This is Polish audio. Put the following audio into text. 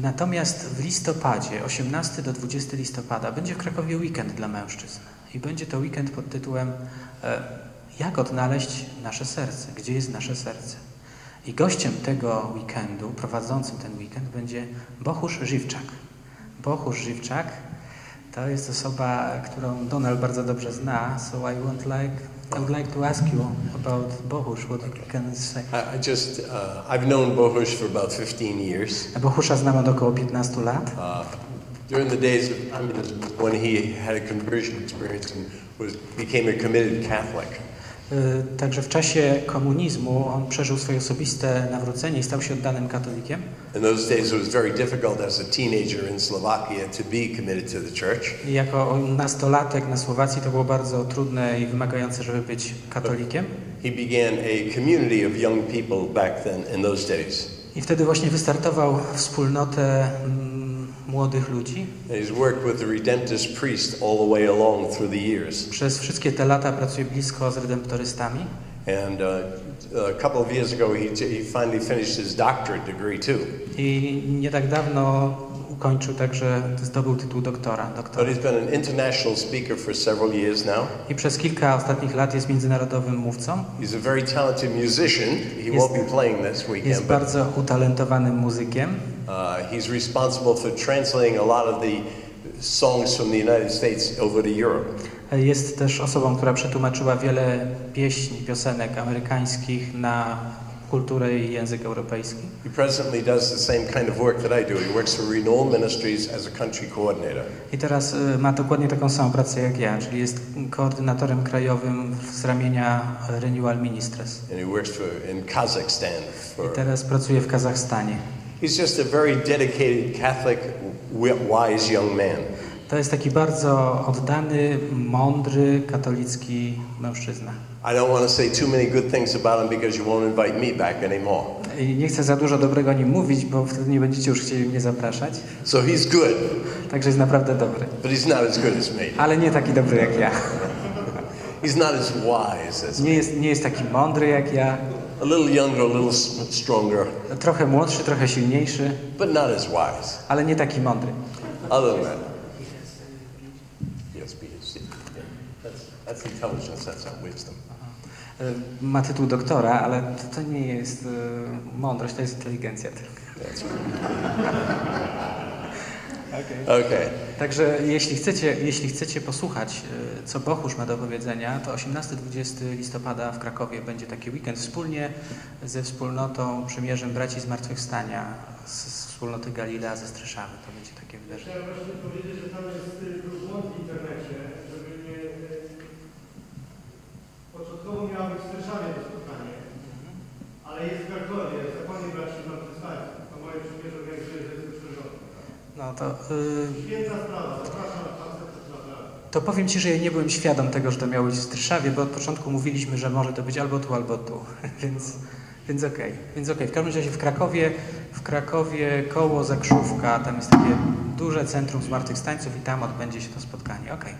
Natomiast w listopadzie, 18 do 20 listopada, będzie w Krakowie weekend dla mężczyzn. I będzie to weekend pod tytułem e, Jak odnaleźć nasze serce? Gdzie jest nasze serce? I gościem tego weekendu, prowadzącym ten weekend będzie Bohusz Żywczak. Bohusz Żywczak to jest osoba, którą Donald bardzo dobrze zna, so I would like, I would like to ask you about Bohusz, what you can say. I, I just, uh, I've known Bohush for about 15 years. Bohusza znam od około 15 lat. Uh, during the days of communism, when he had a conversion experience and was, became a committed Catholic. Y, Także w czasie komunizmu on przeżył swoje osobiste nawrócenie i stał się oddanym katolikiem. I jako nastolatek na Słowacji to było bardzo trudne i wymagające, żeby być katolikiem. He began a community of young people back then in those days. I wtedy właśnie wystartował wspólnotę mm, młodych ludzi. And he's worked with the Redemptorist priest all the way along through the years. Przez wszystkie te lata pracuje blisko z redemptorystami. And uh, a couple of years ago, he, he finally finished his doctorate degree too. I nie tak dawno ukończył także, zdobył tytuł doktora. But doktora. he's been an international speaker for several years now. I przez kilka ostatnich lat jest międzynarodowym mówcą. He's a very talented musician. He Jest- won't be playing this Jest weekend, but bardzo utalentowanym muzykiem. uh, he's responsible for translating a lot of the songs from the United States over to Europe. Jest też osobą, która przetłumaczyła wiele pieśni, piosenek amerykańskich na kulturę i język europejski. He presently does the same kind of work that I do. He works for Renewal Ministries as a country coordinator. I teraz y, ma dokładnie taką samą pracę jak ja, czyli jest koordynatorem krajowym z ramienia Renewal Ministries. And he works for, in Kazakhstan. I For, teraz pracuje w Kazachstanie. He's just a very dedicated Catholic, wi- wise young man. To jest taki bardzo oddany, mądry, katolicki mężczyzna. I don't want to say too many good things about him because you won't invite me back anymore. I nie chcę za dużo dobrego o nim mówić, bo wtedy nie będziecie już chcieli mnie zapraszać. So he's good, Także jest naprawdę dobry. but he's not as good as me. Ale nie taki dobry jak ja. He's not as wise as. Nie jest, nie jest taki mądry jak ja. A little younger, a little stronger, Trochę młodszy, trochę silniejszy, but not as wise. ale nie taki mądry. Other than that, yes, PhD. Yeah. That's, that's intelligence, that's not wisdom. Y, Ma tytuł doktora, ale to, to nie jest y, mądrość, to jest inteligencja. That's right. Okay. Także jeśli chcecie, jeśli chcecie posłuchać, y, co Bochusz ma do powiedzenia, to 18-20 listopada w Krakowie będzie taki weekend wspólnie ze wspólnotą Przymierzem Braci Zmartwychwstania z, z wspólnoty Galilea ze Streszawy. To będzie takie wydarzenie. Chciałem właśnie powiedzieć, że tam jest błąd w internecie, żeby nie... y, Początkowo miało być w Streszawie to spotkanie, ale jest w Krakowie, w zakonie braci zmartwychwstańców. To moje przymierze organizuje zespół przyrządu. No to, y, naprawdę. to powiem Ci, że ja nie byłem świadom tego, że to miało być w Streszawie, bo od początku mówiliśmy, że może to być albo tu, albo tu. Więc, więc okej. Więc okej. W każdym razie w Krakowie, w Krakowie koło Zakrzówka, tam jest takie duże centrum zmartwychwstańców i tam odbędzie się to spotkanie. Okej.